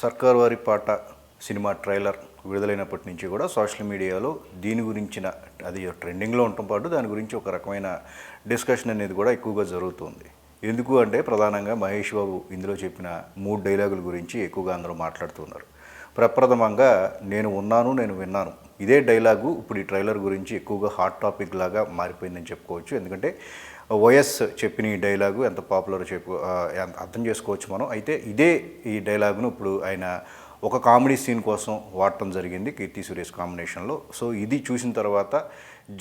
సర్కార్ వారి పాట సినిమా ట్రైలర్ విడుదలైనప్పటి నుంచి కూడా సోషల్ మీడియాలో దీని గురించిన అది ట్రెండింగ్లో ఉండటం పాటు దాని గురించి ఒక రకమైన డిస్కషన్ అనేది కూడా ఎక్కువగా జరుగుతుంది. ఎందుకు అంటే ప్రధానంగా మహేష్ బాబు ఇందులో చెప్పిన మూడు డైలాగుల గురించి ఎక్కువగా అందరూ మాట్లాడుతున్నారు. ప్రప్రథమంగా నేను ఉన్నాను నేను విన్నాను. ఇదే డైలాగు ఇప్పుడు ఈ ట్రైలర్ గురించి ఎక్కువగా హాట్ టాపిక్ లాగా మారిపోయిందని చెప్పుకోవచ్చు. ఎందుకంటే వైఎస్ చెప్పిన ఈ డైలాగు ఎంత పాపులర్ చెప్పు అర్థం చేసుకోవచ్చు మనం. అయితే ఇదే ఈ డైలాగును ఇప్పుడు ఆయన ఒక కామెడీ సీన్ కోసం వాడటం జరిగింది కీర్తి సురేష్ కాంబినేషన్లో. సో ఇది చూసిన తర్వాత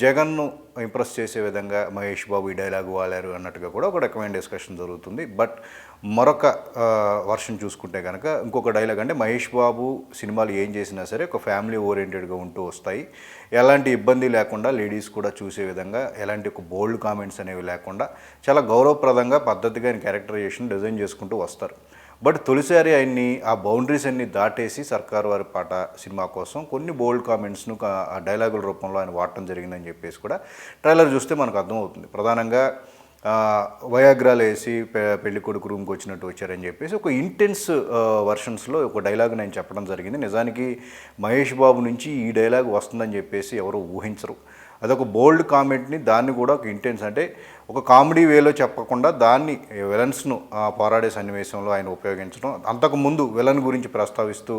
జగన్ను ఇంప్రెస్ చేసే విధంగా మహేష్ బాబు ఈ డైలాగ్ వాడారు అన్నట్టుగా కూడా ఒక రకమైన డిస్కషన్ జరుగుతుంది. బట్ మరొక వర్షన్ చూసుకుంటే కనుక ఇంకొక డైలాగ్ అంటే మహేష్ బాబు సినిమాలు ఏం చేసినా సరే ఒక ఫ్యామిలీ ఓరియంటెడ్గా ఉంటూ వస్తాయి. ఎలాంటి ఇబ్బంది లేకుండా లేడీస్ కూడా చూసే విధంగా ఎలాంటి ఒక బోల్డ్ కామెంట్స్ అనేవి లేకుండా చాలా గౌరవప్రదంగా పద్ధతిగా క్యారెక్టరైజేషన్ డిజైన్ చేసుకుంటూ వస్తారు. బట్ తొలిసారి ఆయన్ని ఆ బౌండరీస్ అన్ని దాటేసి సర్కార్ వారి పాట సినిమా కోసం కొన్ని బోల్డ్ కామెంట్స్ను ఆ డైలాగుల రూపంలో ఆయన వాడటం జరిగిందని చెప్పేసి కూడా ట్రైలర్ చూస్తే మనకు అర్థమవుతుంది. ప్రధానంగా వయాగ్రాలు వేసి పె పెళ్ళి కొడుకు రూమ్కి వచ్చినట్టు వచ్చారని చెప్పేసి ఒక ఇంటెన్స్ వర్షన్స్లో ఒక డైలాగ్ నేను చెప్పడం జరిగింది. నిజానికి మహేష్ బాబు నుంచి ఈ డైలాగ్ వస్తుందని చెప్పేసి ఎవరు ఊహించరు. అదొక బోల్డ్ కామెంట్ని దాన్ని కూడా ఒక ఇంటెన్స్ అంటే ఒక కామెడీ వేలో చెప్పకుండా దాన్ని విలన్స్ను పోరాడే సన్నివేశంలో ఆయన ఉపయోగించడం. అంతకు ముందు విలన్ గురించి ప్రస్తావిస్తూ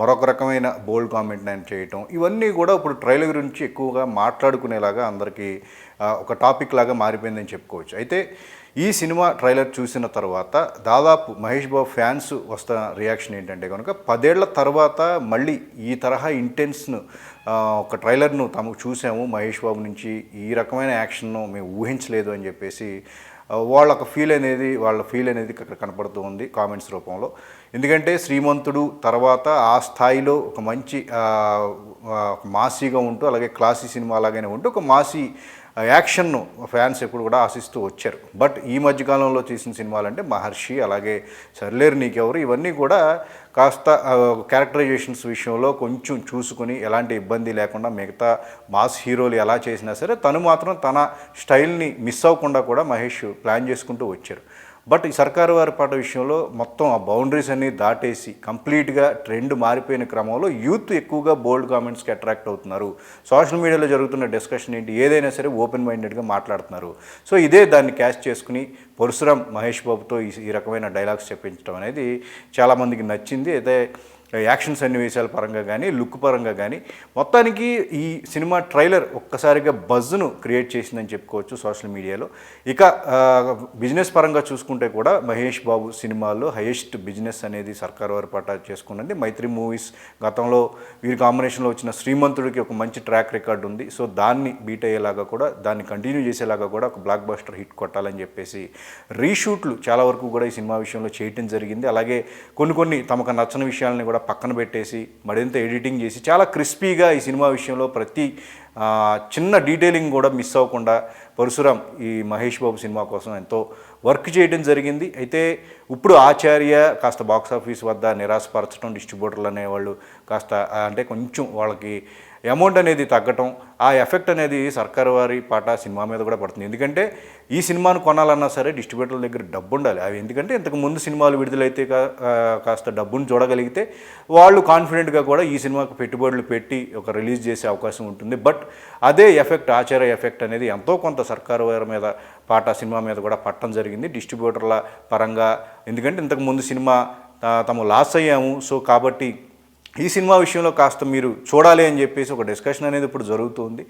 మరొక రకమైన బోల్డ్ కామెంట్ని ఆయన చేయటం. ఇవన్నీ కూడా ఇప్పుడు ట్రైలర్ గురించి ఎక్కువగా మాట్లాడుకునేలాగా అందరికీ ఒక టాపిక్ లాగా మారిపోయిందని చెప్పుకోవచ్చు. అయితే ఈ సినిమా ట్రైలర్ చూసిన తర్వాత దాదాపు మహేష్ బాబు ఫ్యాన్స్ వస్తున్న రియాక్షన్ ఏంటంటే కనుక పదేళ్ళ తర్వాత మళ్ళీ ఈ తరహా ఇంటెన్స్ను ఒక ట్రైలర్ను తాము చూసాము. మహేష్ బాబు నుంచి ఈ రకమైన యాక్షన్ను మేము ఊహించలేదు అని చెప్పేసి వాళ్ళ ఒక ఫీల్ అనేది వాళ్ళ ఫీల్ అనేది అక్కడ కనపడుతూ ఉంది కామెంట్స్ రూపంలో. ఎందుకంటే శ్రీమంతుడు తర్వాత ఆ స్థాయిలో ఒక మంచి ఒక మాసీగా ఉంటూ అలాగే క్లాసీ సినిమా అలాగనే ఉంటూ ఒక మాసీ యాక్షన్ను ఫ్యాన్స్ ఎప్పుడు కూడా ఆశిస్తూ వచ్చారు. బట్ ఈ మధ్యకాలంలో తీసిన సినిమాలంటే మహర్షి అలాగే సర్లేరు నీకెవరు ఇవన్నీ కూడా కాస్త క్యారెక్టరైజేషన్స్ విషయంలో కొంచెం చూసుకుని ఎలాంటి ఇబ్బంది లేకుండా మిగతా మాస్ హీరోలు ఎలా చేసినా సరే తను మాత్రం తన స్టైల్ని మిస్ అవ్వకుండా కూడా మహేష్ ప్లాన్ చేసుకుంటూ వచ్చారు. బట్ ఈ సర్కారు వారి పాట విషయంలో మొత్తం ఆ బౌండరీస్ అన్ని దాటేసి కంప్లీట్గా ట్రెండ్ మారిపోయిన క్రమంలో యూత్ ఎక్కువగా బోల్డ్ కామెంట్స్కి అట్రాక్ట్ అవుతున్నారు. సోషల్ మీడియాలో జరుగుతున్న డిస్కషన్ ఏంటి? ఏదైనా సరే ఓపెన్ మైండెడ్గా మాట్లాడుతున్నారు. సో ఇదే దాన్ని క్యాచ్ చేసుకుని పరశురామ్ మహేష్ బాబుతో ఈ ఈ రకమైన డైలాగ్స్ చెప్పించడం అనేది చాలామందికి నచ్చింది. అయితే యాక్షన్ సన్నివేశాల పరంగా కానీ లుక్ పరంగా కానీ మొత్తానికి ఈ సినిమా ట్రైలర్ ఒక్కసారిగా బజ్ను క్రియేట్ చేసిందని చెప్పుకోవచ్చు సోషల్ మీడియాలో. ఇక బిజినెస్ పరంగా చూసుకుంటే కూడా మహేష్ బాబు సినిమాల్లో హైయెస్ట్ బిజినెస్ అనేది సర్కార్ వారి పాట చేసుకున్నది. మైత్రి మూవీస్ గతంలో వీరి కాంబినేషన్లో వచ్చిన శ్రీమంతుడికి ఒక మంచి ట్రాక్ రికార్డు ఉంది. సో దాన్ని బీట్ అయ్యేలాగా కూడా దాన్ని కంటిన్యూ చేసేలాగా కూడా ఒక బ్లాక్ బస్టర్ హిట్ కొట్టాలని చెప్పేసి రీషూట్లు చాలా వరకు కూడా ఈ సినిమా విషయంలో చేయటం జరిగింది. అలాగే కొన్ని కొన్ని తమకు నచ్చని విషయాలని కూడా పక్కన పెట్టేసి మరింత ఎడిటింగ్ చేసి చాలా క్రిస్పీగా ఈ సినిమా విషయంలో ప్రతి చిన్న డీటెయిలింగ్ కూడా మిస్ అవ్వకుండా పరశురామ్ ఈ మహేష్ బాబు సినిమా కోసం ఎంతో వర్క్ చేయడం జరిగింది. అయితే ఇప్పుడు ఆచార్య కాస్త బాక్స్ ఆఫీస్ వద్ద నిరాశపరచడం డిస్ట్రిబ్యూటర్లు అనేవాళ్ళు కాస్త అంటే కొంచెం వాళ్ళకి అమౌంట్ అనేది తగ్గటం ఆ ఎఫెక్ట్ అనేది సర్కారు వారి పాట సినిమా మీద కూడా పడుతుంది. ఎందుకంటే ఈ సినిమాను కొనాలన్నా సరే డిస్ట్రిబ్యూటర్ల దగ్గర డబ్బు ఉండాలి. అవి ఎందుకంటే ఇంతకు ముందు సినిమాలు విడుదలైతే కా- కాస్త డబ్బును చూడగలిగితే వాళ్ళు కాన్ఫిడెంట్గా కూడా ఈ సినిమాకు పెట్టుబడులు పెట్టి ఒక రిలీజ్ చేసే అవకాశం ఉంటుంది. బట్ అదే ఎఫెక్ట్ ఆచార్య ఎఫెక్ట్ అనేది ఎంతో కొంత సర్కారు వారి మీద పాట సినిమా మీద కూడా పట్టడం జరిగింది. డిస్ట్రిబ్యూటర్ల పరంగా ఎందుకంటే ఇంతకు ముందు సినిమా తమ తాము లాస్ అయ్యాము. సో కాబట్టి ఈ సినిమా విషయంలో కాస్త మీరు చూడాలి అని చెప్పేసి ఒక డిస్కషన్ అనేది ఇప్పుడు జరుగుతుంది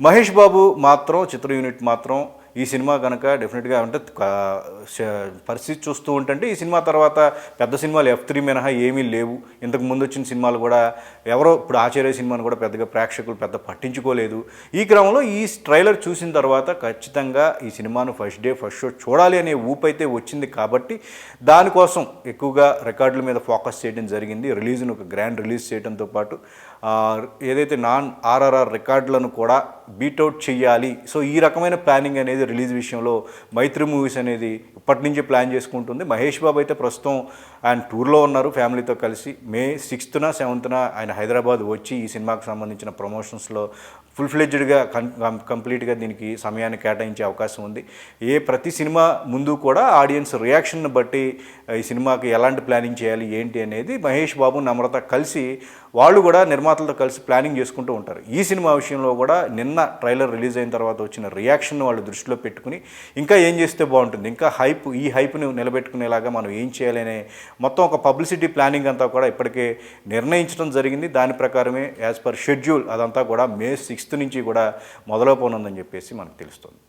మహేష్ బాబు మాత్రం చిత్ర యూనిట్ మాత్రం ఈ సినిమా కనుక డెఫినెట్గా అంటే పరిస్థితి చూస్తూ ఉంటుంటే ఈ సినిమా తర్వాత పెద్ద సినిమాలు ఎఫ్ త్రీ మినహా ఏమీ లేవు. ఇంతకు ముందు వచ్చిన సినిమాలు కూడా ఎవరో ఇప్పుడు ఆచార్య సినిమాను కూడా పెద్దగా ప్రేక్షకులు పెద్ద పట్టించుకోలేదు. ఈ క్రమంలో ఈ ట్రైలర్ చూసిన తర్వాత ఖచ్చితంగా ఈ సినిమాను ఫస్ట్ డే ఫస్ట్ షో చూడాలి అనే ఊపు అయితే వచ్చింది కాబట్టి దానికోసం ఎక్కువగా రికార్డుల మీద ఫోకస్ చేయడం జరిగింది. రిలీజ్ను ఒక గ్రాండ్ రిలీజ్ చేయడంతో పాటు ఏదైతే నాన్ ఆర్ఆర్ఆర్ రికార్డులను కూడా బీటౌట్ చేయాలి సో ఈ రకమైన ప్లానింగ్ అనేది రిలీజ్ విషయంలో మైత్రి మూవీస్ అనేది ఇప్పటి నుంచి ప్లాన్ చేసుకుంటుంది. మహేష్ బాబు అయితే ప్రస్తుతం ఆయన టూర్లో ఉన్నారు ఫ్యామిలీతో కలిసి. మే సిక్స్త్న సెవెంత్న ఆయన హైదరాబాద్ వచ్చి ఈ సినిమాకు సంబంధించిన ప్రమోషన్స్లో ఫుల్ ఫ్లెడ్జ్డ్గా కం కంప్లీట్గా దీనికి సమయాన్ని కేటాయించే అవకాశం ఉంది. ఏ ప్రతి సినిమా ముందు కూడా ఆడియన్స్ రియాక్షన్ను బట్టి ఈ సినిమాకి ఎలాంటి ప్లానింగ్ చేయాలి ఏంటి అనేది మహేష్ బాబు నమ్రత కలిసి వాళ్ళు కూడా నిర్మాతలతో కలిసి ప్లానింగ్ చేసుకుంటూ ఉంటారు. ఈ సినిమా విషయంలో కూడా నిన్న ట్రైలర్ రిలీజ్ అయిన తర్వాత వచ్చిన రియాక్షన్ వాళ్ళు దృష్టిలో పెట్టుకుని ఇంకా ఏం చేస్తే బాగుంటుంది? ఇంకా హైప్ ఈ హైప్ని నిలబెట్టుకునేలాగా మనం ఏం చేయాలి అనే మొత్తం ఒక పబ్లిసిటీ ప్లానింగ్ అంతా కూడా ఇప్పటికే నిర్ణయించడం జరిగింది. దాని ప్రకారమే యాజ్ పర్ షెడ్యూల్ అదంతా కూడా మే సిక్స్త్ నుంచి కూడా మొదలవుపోనుందని చెప్పేసి మనకు తెలుస్తుంది.